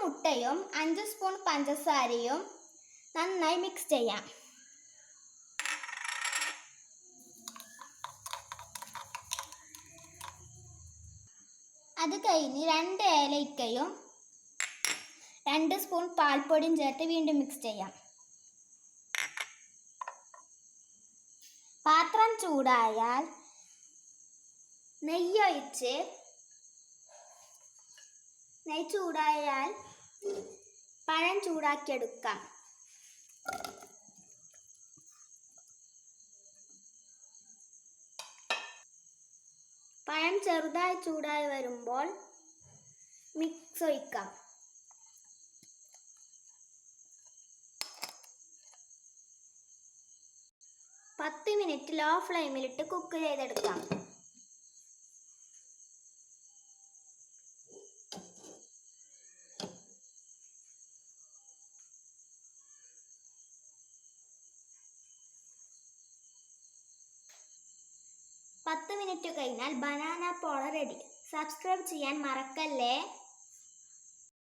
മുട്ടയും അഞ്ച് സ്പൂൺ പഞ്ചസാരയും നന്നായി മിക്സ് ചെയ്യാം. അത് കഴിഞ്ഞ് രണ്ട് ഏലയ്ക്കയും രണ്ട് സ്പൂൺ പാൽപ്പൊടിയും ചേർത്ത് വീണ്ടും മിക്സ് ചെയ്യാം. പാത്രം ചൂടായാൽ നെയ്യൊഴിച്ച് നെയ്യ് ചൂടായാൽ പഴം ചൂടാക്കിയെടുക്കാം. പഴം ചെറുതായി ചൂടായി വരുമ്പോൾ മിക്സ് ഒഴിക്കാം. പത്ത് മിനിറ്റ് ലോ ഫ്ലെയിമിലിട്ട് കുക്ക് ചെയ്തെടുക്കാം. പത്ത് മിനിറ്റ് കഴിഞ്ഞാൽ ബനാന പോള റെഡി സബ്സ്ക്രൈബ് ചെയ്യാൻ മറക്കല്ലേ?